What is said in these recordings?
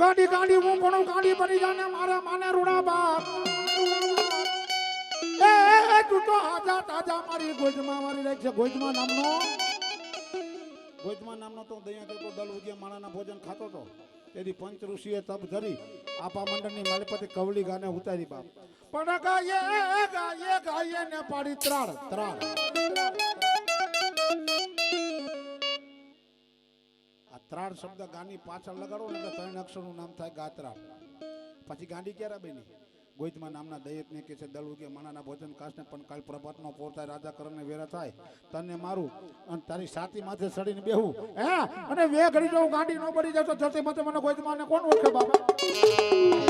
ગાડી ગાડી હું ઘણું ગાડી બની જાને મારા માને રૂડા બાપ. એ એ, તું તો હાજા તાજા મારી ગોજમાં મારી રહી છે ગોજમાં નામનો. ગોજમાં નામનો તો દયા કરતો દલ ઉગ્યા માણાના ભોજન ખાતો તો. તેથી પંચ ઋષિએ તપ ધરી આપા મંડળની માલિપતિ કવળી ગાને ઉતારી બાપ. પણ ગાયે ગાયે ગાયે ને પાડી ત્રાળ ત્રાળ. આ ત્રણ શબ્દ ગાની પાછળ લગાડો ને ત્રણ અક્ષરનું નામ થાય ગાત્રા. પછી ગાંડી ક્યારે બની? ગોઈતમાં નામના દયતને કે છે, દળ કે માણાના ભોજન કાશને, પણ કાલ પ્રભાતનો પોર થાય રાજા કરણને વેરા થાય. તને મારું, અને તારી સાતી માથે સડીને બેહું. હે? અને વે ઘડી જો ગાંડી નો બળી જાય તો જતી માથે મને ગોઈતમાં કોણ ઓળખે બાબા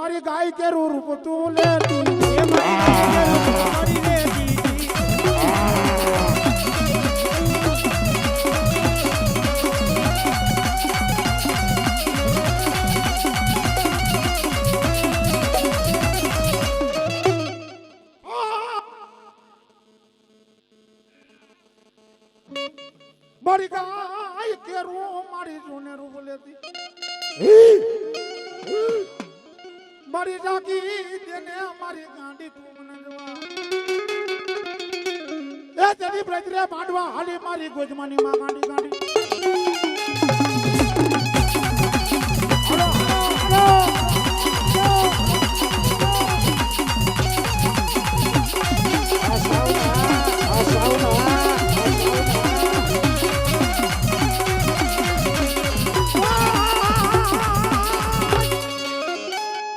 મારા ગાય કે રૂપ તું લેતી. એ મારી મારી ગાય કેરું મારી જૂને રૂપ લેતી. મારી જાગી દેને મારી ગાંડી તું મને જવા. એ તેની બ્રજરે માંડવા હાલી મારી ગોજમાની માં ગાંડી ગાંડી